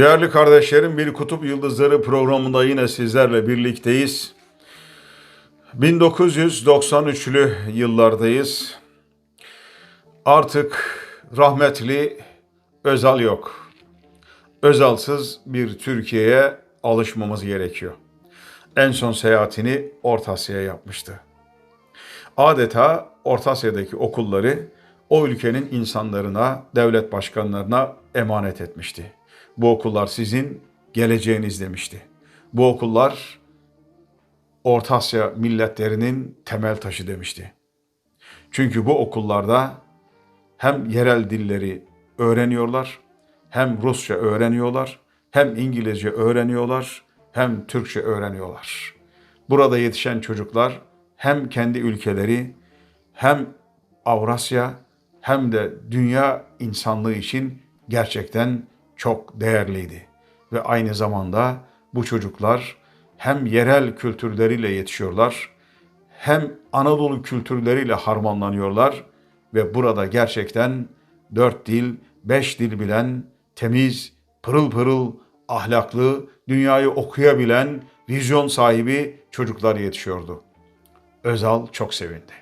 Değerli kardeşlerim, Bir Kutup Yıldızları programında yine sizlerle birlikteyiz. 1993'lü yıllardayız. Artık rahmetli Özal yok. Özalsız bir Türkiye'ye alışmamız gerekiyor. En son seyahatini Orta Asya'ya yapmıştı. Adeta Orta Asya'daki okulları o ülkenin insanlarına, devlet başkanlarına emanet etmişti. Bu okullar sizin geleceğiniz demişti. Bu okullar Orta Asya milletlerinin temel taşı demişti. Çünkü bu okullarda hem yerel dilleri öğreniyorlar, hem Rusça öğreniyorlar, hem İngilizce öğreniyorlar, hem Türkçe öğreniyorlar. Burada yetişen çocuklar hem kendi ülkeleri, hem Avrasya, hem de dünya insanlığı için gerçekten çok değerliydi. Ve aynı zamanda bu çocuklar hem yerel kültürleriyle yetişiyorlar, hem Anadolu kültürleriyle harmanlanıyorlar ve burada gerçekten dört dil, beş dil bilen, temiz, pırıl pırıl, ahlaklı, dünyayı okuyabilen, vizyon sahibi çocuklar yetişiyordu. Özal çok sevindi.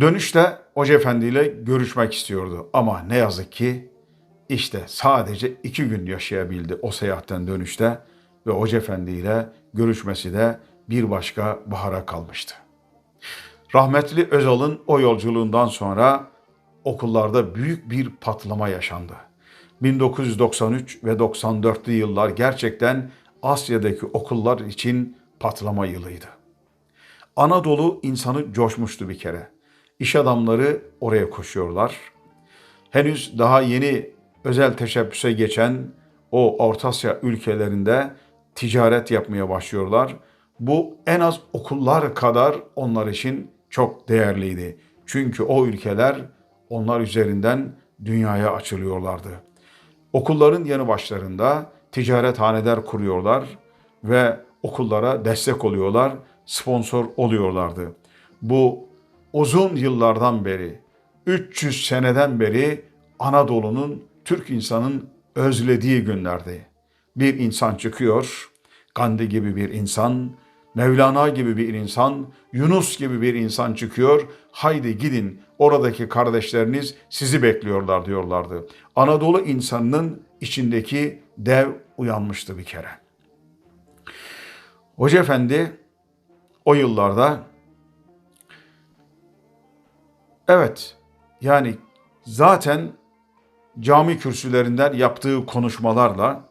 Dönüşte Hoca Efendi ile görüşmek istiyordu ama ne yazık ki işte sadece iki gün yaşayabildi o seyahatten dönüşte ve Hoca Efendi ile görüşmesi de bir başka bahara kalmıştı. Rahmetli Özal'ın o yolculuğundan sonra okullarda büyük bir patlama yaşandı. 1993 ve 94'lü yıllar gerçekten Asya'daki okullar için patlama yılıydı. Anadolu insanı coşmuştu bir kere. İş adamları oraya koşuyorlar. Henüz daha yeni özel teşebbüse geçen o Orta Asya ülkelerinde ticaret yapmaya başlıyorlar. Bu en az okullar kadar onlar için çok değerliydi. Çünkü o ülkeler onlar üzerinden dünyaya açılıyorlardı. Okulların yanı başlarında ticarethaneler kuruyorlar ve okullara destek oluyorlar, sponsor oluyorlardı. Bu uzun yıllardan beri, 300 seneden beri Anadolu'nun, Türk insanın özlediği günlerdi. Bir insan çıkıyor, Gandhi gibi bir insan, Mevlana gibi bir insan, Yunus gibi bir insan çıkıyor. Haydi gidin oradaki kardeşleriniz sizi bekliyorlar diyorlardı. Anadolu insanının içindeki dev uyanmıştı bir kere. Hoca Efendi o yıllarda evet yani zaten cami kürsülerinden yaptığı konuşmalarla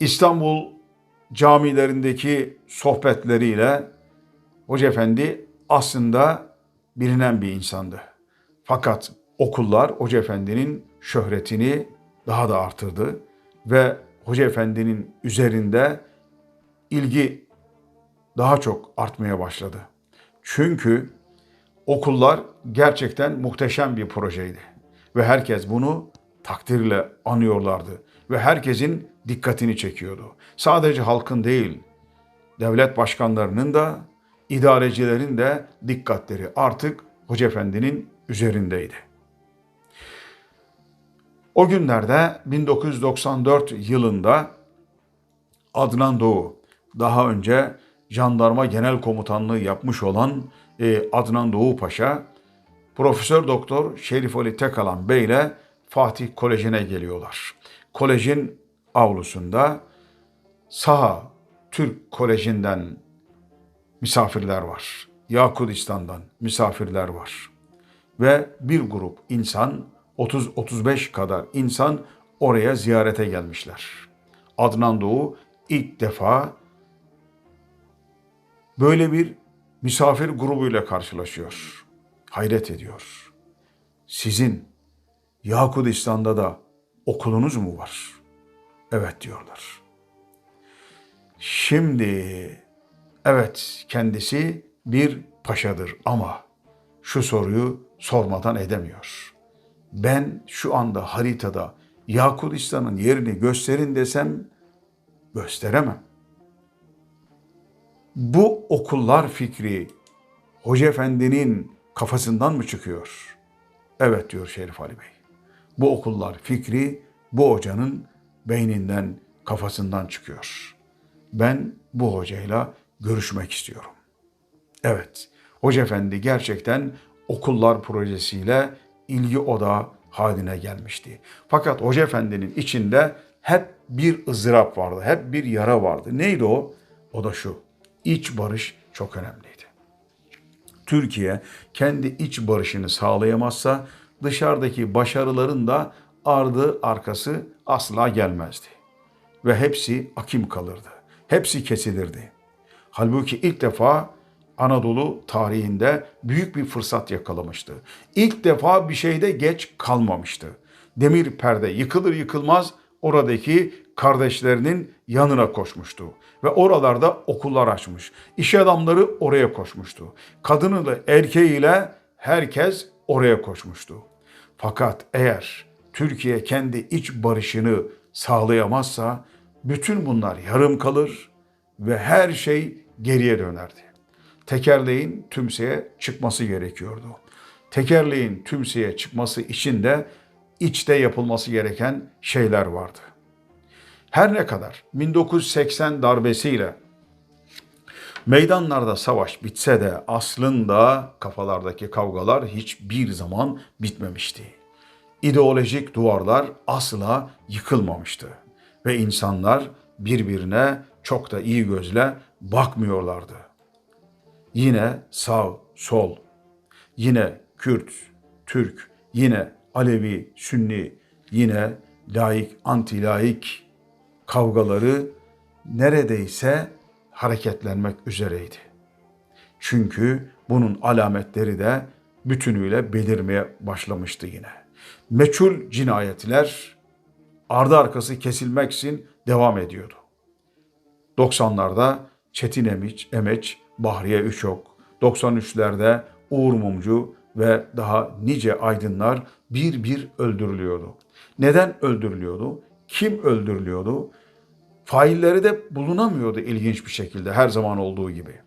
İstanbul camilerindeki sohbetleriyle Hoca Efendi aslında bilinen bir insandı. Fakat okullar Hoca Efendi'nin şöhretini daha da artırdı ve Hoca Efendi'nin üzerinde ilgi daha çok artmaya başladı. Çünkü okullar gerçekten muhteşem bir projeydi ve herkes bunu takdirle anıyorlardı ve herkesin dikkatini çekiyordu. Sadece halkın değil, devlet başkanlarının da, idarecilerin de dikkatleri artık Hoca Efendi'nin üzerindeydi. O günlerde 1994 yılında Adnan Doğu, daha önce jandarma genel komutanlığı yapmış olan e, Adnan Doğu Paşa, Profesör Doktor Şerif Ali Tekalan Bey ile Fatih Koleji'ne geliyorlar. Kolejin avlusunda Saha Türk Koleji'nden misafirler var. Yakudistan'dan misafirler var. Ve bir grup insan 30-35 kadar insan oraya ziyarete gelmişler. Adnan Doğu ilk defa böyle bir misafir grubuyla karşılaşıyor. Hayret ediyor. Sizin Yakudistan'da da okulunuz mu var? Evet diyorlar. Şimdi evet kendisi bir paşadır ama şu soruyu sormadan edemiyor. Ben şu anda haritada Yakudistan'ın yerini gösterin desem gösteremem. Bu okullar fikri Hoca Efendi'nin kafasından mı çıkıyor? Evet diyor Şerif Ali Bey. Bu okullar fikri bu hocanın beyninden, kafasından çıkıyor. Ben bu hocayla görüşmek istiyorum. Evet, Hoca Efendi gerçekten okullar projesiyle ilgi odağı haline gelmişti. Fakat Hoca Efendi'nin içinde hep bir ızdırap vardı, hep bir yara vardı. Neydi o? O da şu, iç barış çok önemliydi. Türkiye kendi iç barışını sağlayamazsa dışarıdaki başarıların da ardı arkası asla gelmezdi. Ve hepsi akim kalırdı. Hepsi kesilirdi. Halbuki ilk defa Anadolu tarihinde büyük bir fırsat yakalamıştı. İlk defa bir şeyde geç kalmamıştı. Demir perde yıkılır yıkılmaz oradaki kardeşlerinin yanına koşmuştu. Ve oralarda okullar açmış. İş adamları oraya koşmuştu. Kadınıyla erkeğiyle herkes oraya koşmuştu. Fakat eğer Türkiye kendi iç barışını sağlayamazsa bütün bunlar yarım kalır ve her şey geriye dönerdi. Tekerleğin tümseye çıkması gerekiyordu. Tekerleğin tümseye çıkması için de içte yapılması gereken şeyler vardı. Her ne kadar 1980 darbesiyle meydanlarda savaş bitse de aslında kafalardaki kavgalar hiçbir zaman bitmemişti. İdeolojik duvarlar asla yıkılmamıştı ve insanlar birbirine çok da iyi gözle bakmıyorlardı. Yine sağ, sol, yine Kürt, Türk, yine Alevi, Sünni, yine laik, anti laik kavgaları neredeyse hareketlenmek üzereydi. Çünkü bunun alametleri de bütünüyle belirmeye başlamıştı yine. Meçhul cinayetler ardı arkası kesilmeksizin devam ediyordu. 90'larda Çetin Emeç, Emeç Bahriye Üçok, 93'lerde Uğur Mumcu ve daha nice aydınlar bir bir öldürülüyordu. Neden öldürülüyordu? Kim öldürülüyordu? Failleri de bulunamıyordu ilginç bir şekilde her zaman olduğu gibi.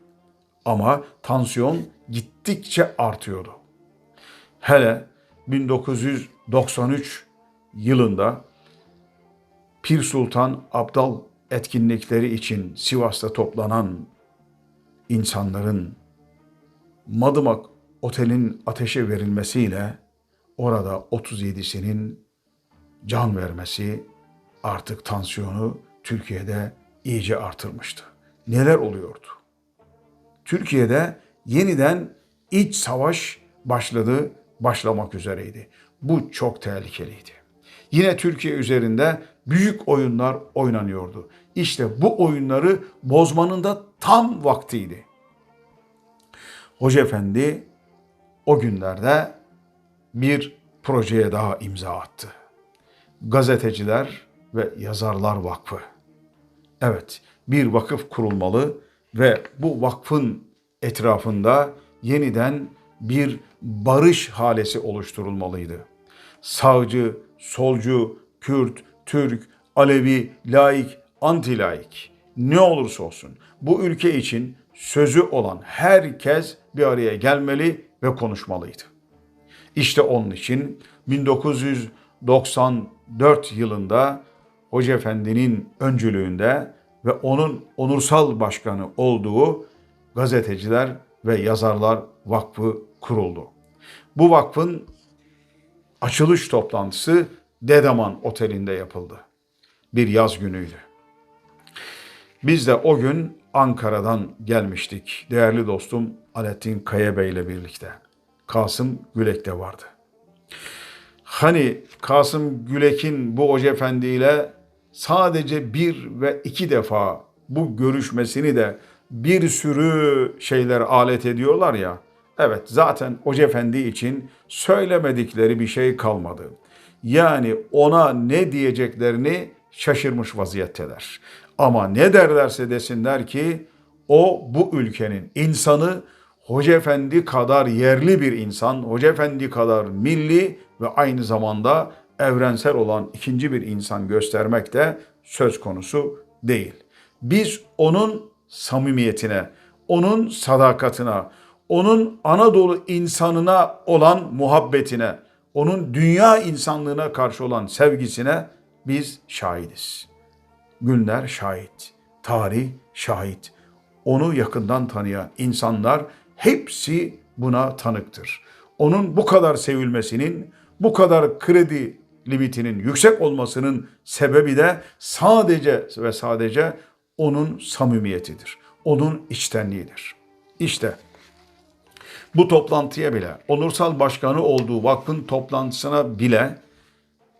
Ama tansiyon gittikçe artıyordu. Hele 1993 yılında Pir Sultan Abdal etkinlikleri için Sivas'ta toplanan insanların Madımak Otel'in ateşe verilmesiyle orada 37'sinin can vermesi artık tansiyonu Türkiye'de iyice artırmıştı. Neler oluyordu? Türkiye'de yeniden iç savaş başladı, başlamak üzereydi. Bu çok tehlikeliydi. Yine Türkiye üzerinde büyük oyunlar oynanıyordu. İşte bu oyunları bozmanın da tam vaktiydi. Hoca Efendi o günlerde bir projeye daha imza attı. Gazeteciler ve Yazarlar Vakfı. Evet, bir vakıf kurulmalı ve bu vakfın etrafında yeniden bir barış halesi oluşturulmalıydı. Sağcı, solcu, Kürt, Türk, Alevi, laik, anti laik ne olursa olsun bu ülke için sözü olan herkes bir araya gelmeli ve konuşmalıydı. İşte onun için 1994 yılında Hoca Efendi'nin öncülüğünde ve onun onursal başkanı olduğu Gazeteciler ve Yazarlar Vakfı kuruldu. Bu vakfın açılış toplantısı Dedeman Oteli'nde yapıldı. Bir yaz günüydü. Biz de o gün Ankara'dan gelmiştik. Değerli dostum Alettin Kaya Bey ile birlikte. Kasım Gülek de vardı. Hani Kasım Gülek'in bu Hoca Efendi ile sadece bir ve iki defa bu görüşmesini de bir sürü şeyler alet ediyorlar ya. Evet zaten Hoca Efendi için söylemedikleri bir şey kalmadı. Yani ona ne diyeceklerini şaşırmış vaziyetteler. Ama ne derlerse desinler ki o bu ülkenin insanı Hoca Efendi kadar yerli bir insan, Hoca Efendi kadar milli ve aynı zamanda evrensel olan ikinci bir insan göstermek de söz konusu değil. Biz onun samimiyetine, onun sadakatine, onun Anadolu insanına olan muhabbetine, onun dünya insanlığına karşı olan sevgisine biz şahidiz. Günler şahit, tarih şahit. Onu yakından tanıyan insanlar hepsi buna tanıktır. Onun bu kadar sevilmesinin, bu kadar kredi limitinin yüksek olmasının sebebi de sadece ve sadece onun samimiyetidir. Onun içtenliğidir. İşte bu toplantıya bile, onursal başkanı olduğu vakfın toplantısına bile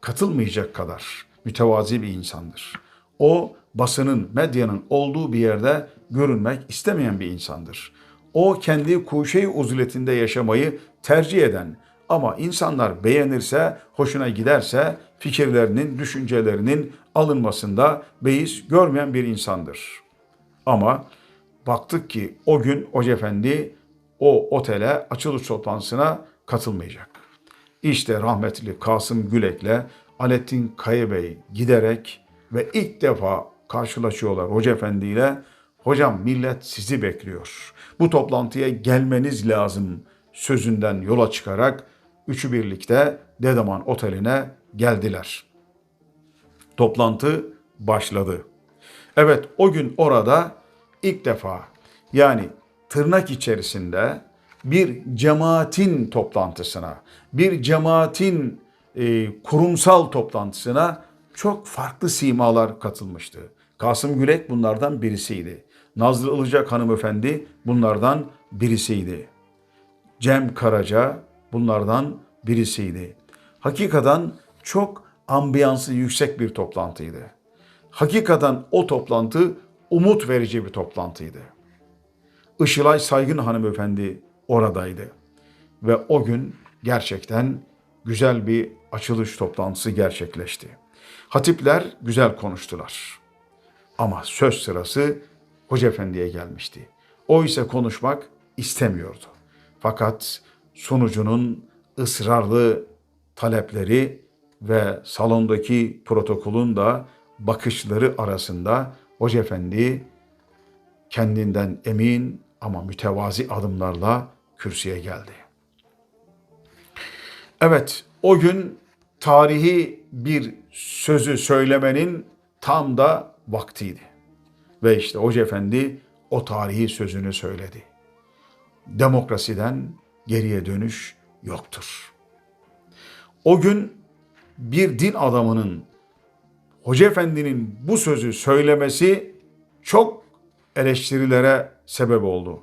katılmayacak kadar mütevazi bir insandır. O basının, medyanın olduğu bir yerde görünmek istemeyen bir insandır. O kendi kuşey uzuletinde yaşamayı tercih eden ama insanlar beğenirse, hoşuna giderse fikirlerinin, düşüncelerinin alınmasında beis görmeyen bir insandır. Ama baktık ki o gün Hoca Efendi o otele açılış toplantısına katılmayacak. İşte rahmetli Kasım Gülek'le Alettin Kaya Bey giderek ve ilk defa karşılaşıyorlar Hoca Efendi ile. Hocam millet sizi bekliyor. Bu toplantıya gelmeniz lazım sözünden yola çıkarak üçü birlikte Dedeman Oteli'ne geldiler. Toplantı başladı. Evet o gün orada ilk defa yani tırnak içerisinde bir cemaatin toplantısına, bir cemaatin e, kurumsal toplantısına çok farklı simalar katılmıştı. Kasım Gülek bunlardan birisiydi. Nazlı Ilıcak hanımefendi bunlardan birisiydi. Cem Karaca bunlardan birisiydi. Hakikaten çok ambiyansı yüksek bir toplantıydı. Hakikaten o toplantı umut verici bir toplantıydı. Işılay Saygın hanımefendi oradaydı. Ve o gün gerçekten güzel bir açılış toplantısı gerçekleşti. Hatipler güzel konuştular. Ama söz sırası Hoca Efendi'ye gelmişti. O ise konuşmak istemiyordu. Fakat sunucunun ısrarlı talepleri ve salondaki protokolün da bakışları arasında Hoca Efendi kendinden emin ama mütevazi adımlarla kürsüye geldi. Evet, o gün tarihi bir sözü söylemenin tam da vaktiydi. Ve işte Hoca Efendi o tarihi sözünü söyledi. Demokrasiden geriye dönüş yoktur. O gün bir din adamının Hoca Efendi'nin bu sözü söylemesi çok eleştirilere sebep oldu.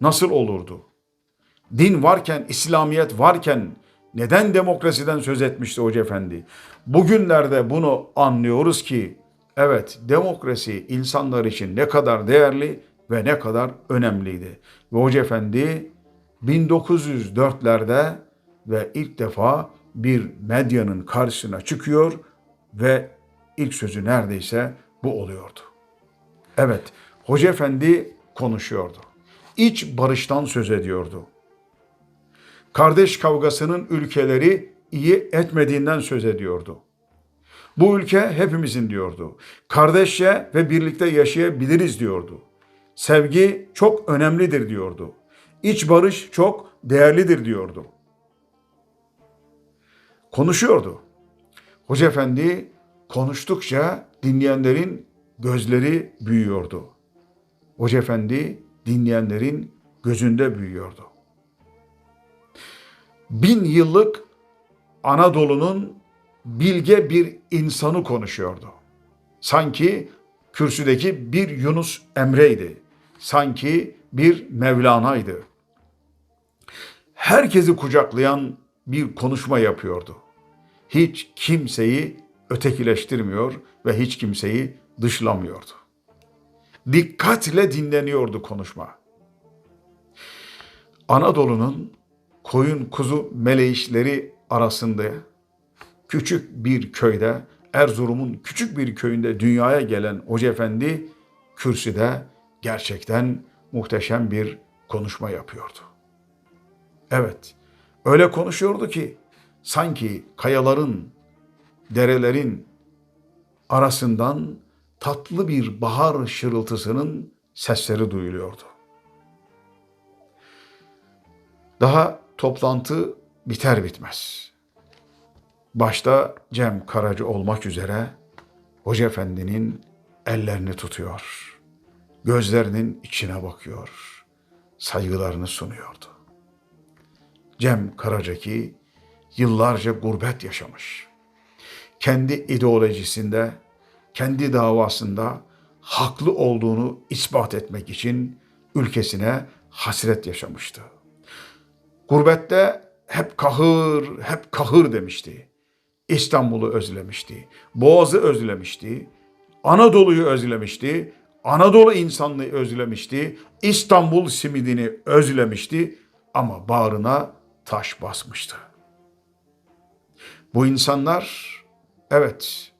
Nasıl olurdu? Din varken, İslamiyet varken neden demokrasiden söz etmişti Hoca Efendi? Bugünlerde bunu anlıyoruz ki evet demokrasi insanlar için ne kadar değerli ve ne kadar önemliydi. Ve Hoca Efendi 1904'lerde ve ilk defa bir medyanın karşısına çıkıyor ve ilk sözü neredeyse bu oluyordu. Evet, Hoca Efendi konuşuyordu. İç barıştan söz ediyordu. Kardeş kavgasının ülkeleri iyi etmediğinden söz ediyordu. Bu ülke hepimizin diyordu. Kardeşçe ve birlikte yaşayabiliriz diyordu. Sevgi çok önemlidir diyordu. İç barış çok değerlidir diyordu. Konuşuyordu. Hoca Efendi konuştukça dinleyenlerin gözleri büyüyordu. Hoca Efendi dinleyenlerin gözünde büyüyordu. Bin yıllık Anadolu'nun bilge bir insanı konuşuyordu. Sanki kürsüdeki bir Yunus Emre'ydi. Sanki bir Mevlana'ydı. Herkesi kucaklayan bir konuşma yapıyordu. Hiç kimseyi ötekileştirmiyor ve hiç kimseyi dışlamıyordu. Dikkatle dinleniyordu konuşma. Anadolu'nun koyun kuzu meleğişleri arasında küçük bir köyde Erzurum'un küçük bir köyünde dünyaya gelen Hoca Efendi kürsüde gerçekten muhteşem bir konuşma yapıyordu. Evet, öyle konuşuyordu ki sanki kayaların, derelerin arasından tatlı bir bahar şırıltısının sesleri duyuluyordu. Daha toplantı biter bitmez. Başta Cem Karaca olmak üzere Hoca Efendi'nin ellerini tutuyor. Gözlerinin içine bakıyor. Saygılarını sunuyordu. Cem Karacaki yıllarca gurbet yaşamış. Kendi ideolojisinde, kendi davasında haklı olduğunu ispat etmek için ülkesine hasret yaşamıştı. Gurbette hep kahır, hep kahır demişti. İstanbul'u özlemişti. Boğaz'ı özlemişti. Anadolu'yu özlemişti. Anadolu insanlığı özlemişti. İstanbul simidini özlemişti ama bağrına taş basmıştı. Bu insanlar evet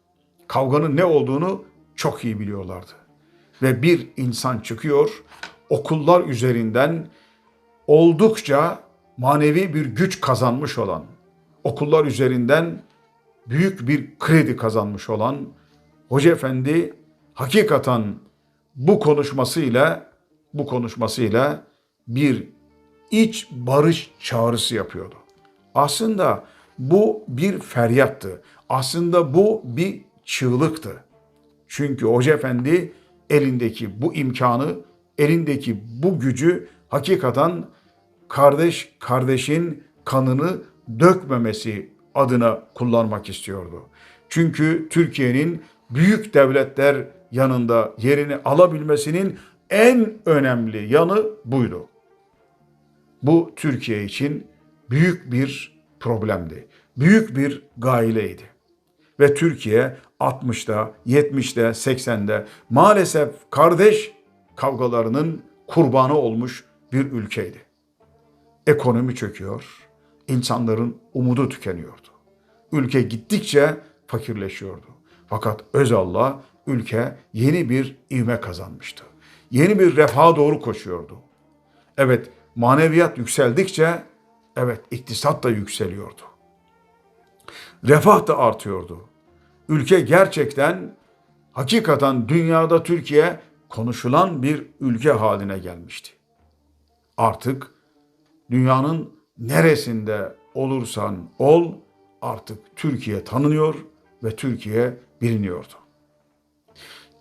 kavganın ne olduğunu çok iyi biliyorlardı. Ve bir insan çıkıyor okullar üzerinden oldukça manevi bir güç kazanmış olan, okullar üzerinden büyük bir kredi kazanmış olan Hoca Efendi hakikaten bu konuşmasıyla bu konuşmasıyla bir iç barış çağrısı yapıyordu. Aslında bu bir feryattı. Aslında bu bir çığlıktı. Çünkü Hoca Efendi elindeki bu imkanı, elindeki bu gücü hakikaten kardeş kardeşin kanını dökmemesi adına kullanmak istiyordu. Çünkü Türkiye'nin büyük devletler yanında yerini alabilmesinin en önemli yanı buydu. Bu Türkiye için büyük bir problemdi. Büyük bir gaileydi. Ve Türkiye 60'da, 70'de, 80'de maalesef kardeş kavgalarının kurbanı olmuş bir ülkeydi. Ekonomi çöküyor, insanların umudu tükeniyordu. Ülke gittikçe fakirleşiyordu. Fakat Özal'la ülke yeni bir ivme kazanmıştı. Yeni bir refaha doğru koşuyordu. Evet, maneviyat yükseldikçe evet iktisat da yükseliyordu. Refah da artıyordu. Ülke gerçekten hakikaten dünyada Türkiye konuşulan bir ülke haline gelmişti. Artık dünyanın neresinde olursan ol artık Türkiye tanınıyor ve Türkiye biliniyordu.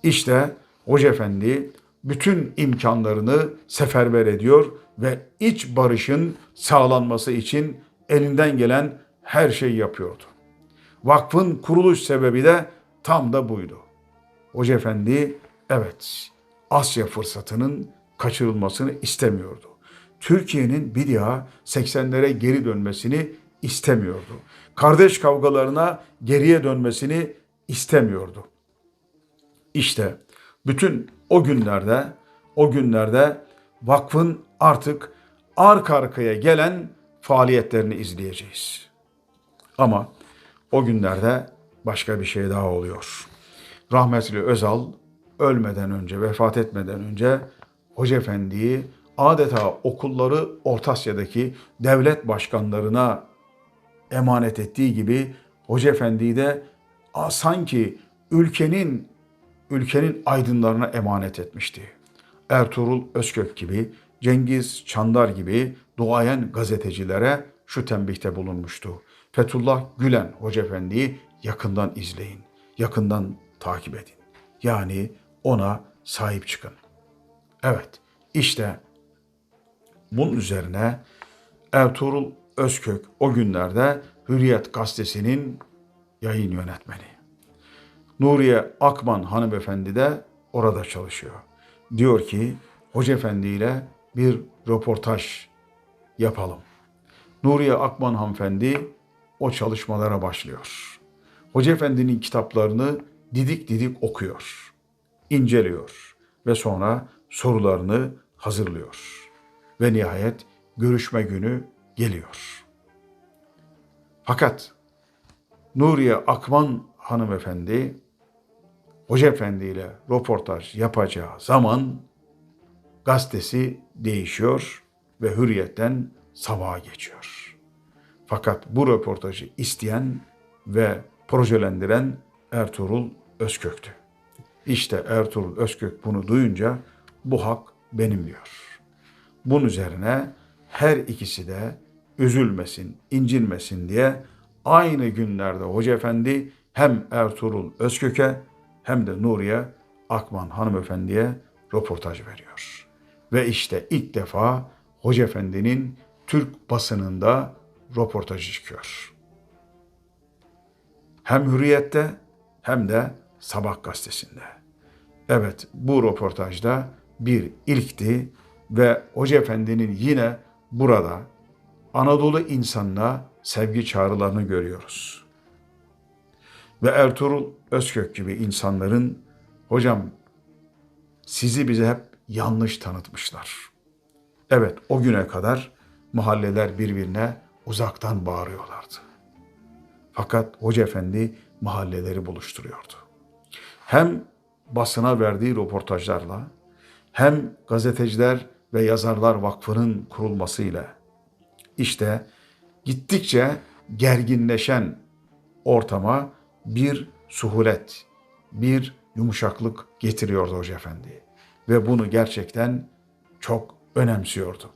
İşte Hoca Efendi bütün imkanlarını seferber ediyor ve iç barışın sağlanması için elinden gelen her şeyi yapıyordu. Vakfın kuruluş sebebi de tam da buydu. Hoca Efendi evet Asya fırsatının kaçırılmasını istemiyordu. Türkiye'nin bir daha 80'lere geri dönmesini istemiyordu. Kardeş kavgalarına geriye dönmesini istemiyordu. İşte bütün o günlerde o günlerde vakfın artık arka arkaya gelen faaliyetlerini izleyeceğiz. Ama o günlerde başka bir şey daha oluyor. Rahmetli Özal ölmeden önce, vefat etmeden önce Hoca Efendi'yi adeta okulları Orta Asya'daki devlet başkanlarına emanet ettiği gibi Hoca Efendi'yi de sanki ülkenin ülkenin aydınlarına emanet etmişti. Ertuğrul Özkök gibi, Cengiz Çandar gibi duayen gazetecilere şu tembihte bulunmuştu. Fethullah Gülen Hoca Efendi'yi yakından izleyin, yakından takip edin. Yani ona sahip çıkın. Evet, işte bunun üzerine Ertuğrul Özkök o günlerde Hürriyet gazetesinin yayın yönetmeni. Nuriye Akman hanımefendi de orada çalışıyor. Diyor ki Hoca Efendi ile bir röportaj yapalım. Nuriye Akman hanımefendi o çalışmalara başlıyor. Hoca Efendi'nin kitaplarını didik didik okuyor, inceliyor ve sonra sorularını hazırlıyor. Ve nihayet görüşme günü geliyor. Fakat Nuriye Akman hanımefendi Hoca Efendi ile röportaj yapacağı zaman gazetesi değişiyor ve hürriyetten sabaha geçiyor. Fakat bu röportajı isteyen ve projelendiren Ertuğrul Özkök'tü. İşte Ertuğrul Özkök bunu duyunca bu hak benim diyor. Bunun üzerine her ikisi de üzülmesin, incinmesin diye aynı günlerde Hoca Efendi hem Ertuğrul Özkök'e hem de Nuriye Akman hanımefendiye röportaj veriyor. Ve işte ilk defa Hoca Efendi'nin Türk basınında röportajı çıkıyor. Hem Hürriyet'te hem de Sabah gazetesinde. Evet bu röportajda bir ilkti ve Hoca Efendi'nin yine burada Anadolu insanına sevgi çağrılarını görüyoruz. Ve Ertuğrul Özkök gibi insanların hocam sizi bize hep yanlış tanıtmışlar. Evet o güne kadar mahalleler birbirine uzaktan bağırıyorlardı. Fakat Hoca Efendi mahalleleri buluşturuyordu. Hem basına verdiği röportajlarla hem gazeteciler ve yazarlar vakfının kurulmasıyla işte gittikçe gerginleşen ortama bir suhulet, bir yumuşaklık getiriyordu Hoca Efendi. Ve bunu gerçekten çok önemsiyordu.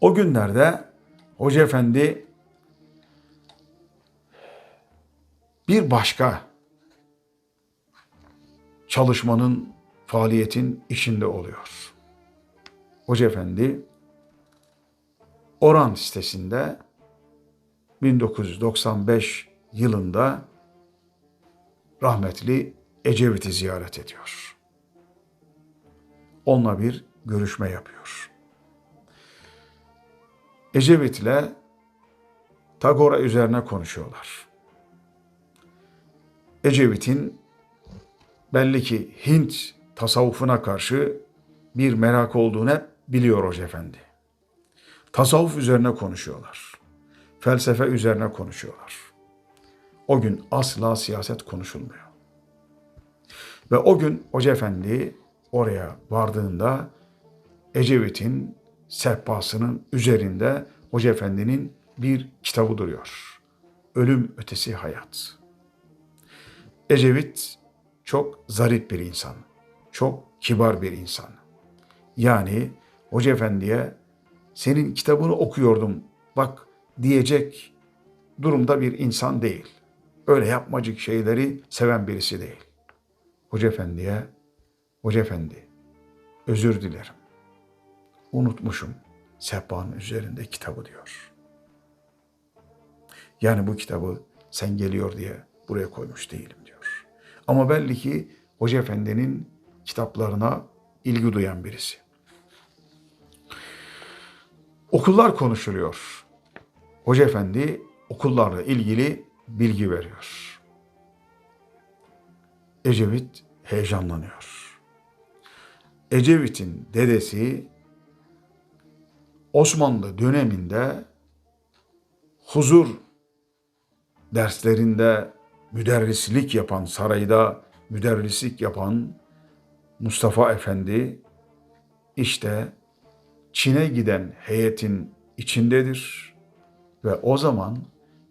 O günlerde Hoca Efendi bir başka çalışmanın, faaliyetin içinde oluyor. Hoca Efendi Oran sitesinde 1995 yılında rahmetli Ecevit'i ziyaret ediyor. Onunla bir görüşme yapıyor. Ecevit ile Tagora üzerine konuşuyorlar. Ecevit'in belli ki Hint tasavvufuna karşı bir merak olduğunu hep biliyor Hoca Efendi. Tasavvuf üzerine konuşuyorlar. Felsefe üzerine konuşuyorlar. O gün asla siyaset konuşulmuyor. Ve o gün Hoca Efendi oraya vardığında Ecevit'in sehpasının üzerinde Hoca Efendi'nin bir kitabı duruyor. Ölüm ötesi hayat. Ecevit çok zarif bir insan. Çok kibar bir insan. Yani Hoca Efendi'ye senin kitabını okuyordum bak diyecek durumda bir insan değil. Öyle yapmacık şeyleri seven birisi değil. Hoca Efendi'ye, Hoca Efendi özür dilerim. Unutmuşum sehpanın üzerinde kitabı diyor. Yani bu kitabı sen geliyor diye buraya koymuş değilim diyor. Ama belli ki Hoca Efendi'nin kitaplarına ilgi duyan birisi. Okullar konuşuluyor. Hoca Efendi okullarla ilgili bilgi veriyor. Ecevit heyecanlanıyor. Ecevit'in dedesi Osmanlı döneminde huzur derslerinde müderrislik yapan, sarayda müderrislik yapan Mustafa Efendi işte Çin'e giden heyetin içindedir ve o zaman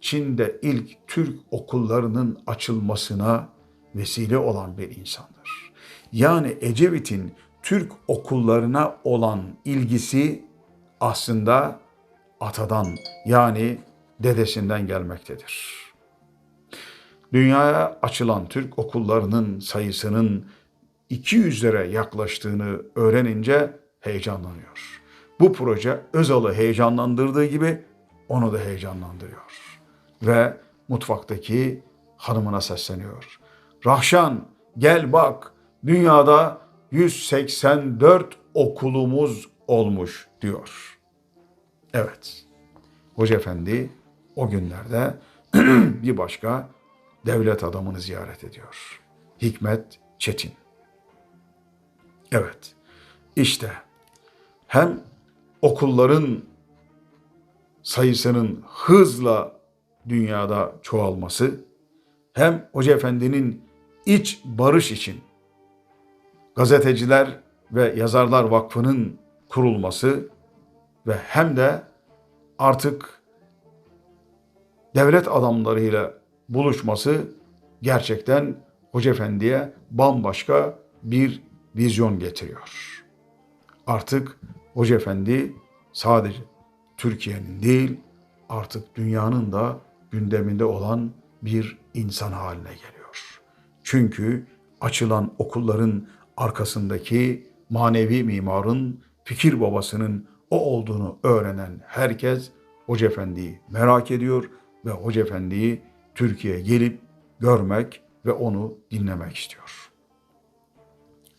Çin'de ilk Türk okullarının açılmasına vesile olan bir insandır. Yani Ecevit'in Türk okullarına olan ilgisi aslında atadan yani dedesinden gelmektedir. Dünyaya açılan Türk okullarının sayısının 200'lere yaklaştığını öğrenince heyecanlanıyor. Bu proje Özal'ı heyecanlandırdığı gibi onu da heyecanlandırıyor. Ve mutfaktaki hanımına sesleniyor. Rahşan gel bak dünyada 184 okulumuz olmuş diyor. Evet. Hoca Efendi o günlerde bir başka devlet adamını ziyaret ediyor. Hikmet Çetin. Evet. İşte hem okulların sayısının hızla dünyada çoğalması hem Hoca Efendi'nin iç barış için gazeteciler ve yazarlar vakfının kurulması ve hem de artık devlet adamlarıyla buluşması gerçekten Hoca Efendi'ye bambaşka bir vizyon getiriyor. Artık Hoca Efendi sadece Türkiye'nin değil artık dünyanın da gündeminde olan bir insan haline geliyor. Çünkü açılan okulların arkasındaki manevi mimarın, fikir babasının o olduğunu öğrenen herkes Hoca Efendi'yi merak ediyor ve Hoca Efendi'yi Türkiye'ye gelip görmek ve onu dinlemek istiyor.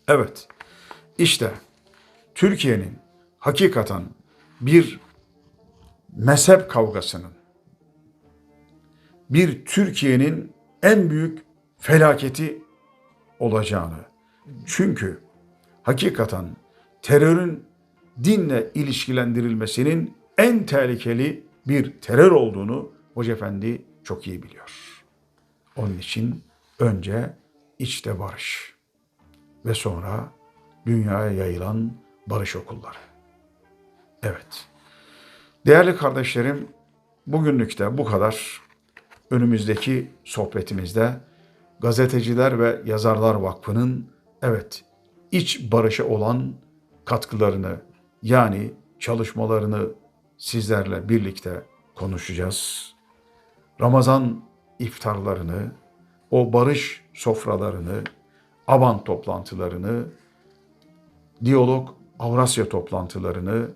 Evet, işte Türkiye'nin hakikaten bir mezhep kavgasının, bir Türkiye'nin en büyük felaketi olacağını. Çünkü hakikaten terörün dinle ilişkilendirilmesinin en tehlikeli bir terör olduğunu Hoca Efendi çok iyi biliyor. Onun için önce içte barış ve sonra dünyaya yayılan barış okulları. Evet. Değerli kardeşlerim, bugünlük de bu kadar. Önümüzdeki sohbetimizde Gazeteciler ve Yazarlar Vakfı'nın evet iç barışa olan katkılarını yani çalışmalarını sizlerle birlikte konuşacağız. Ramazan iftarlarını, o barış sofralarını, aban toplantılarını, diyalog Avrasya toplantılarını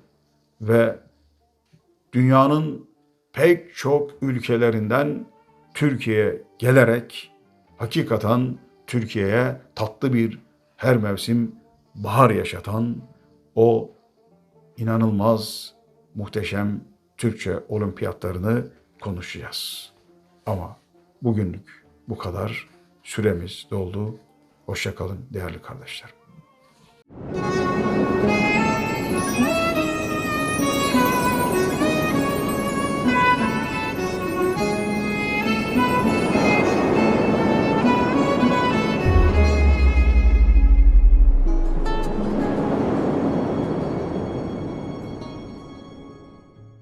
ve dünyanın pek çok ülkelerinden Türkiye'ye gelerek hakikaten Türkiye'ye tatlı bir her mevsim bahar yaşatan o inanılmaz muhteşem Türkçe olimpiyatlarını konuşacağız. Ama bugünlük bu kadar. Süremiz doldu. Hoşçakalın değerli kardeşlerim.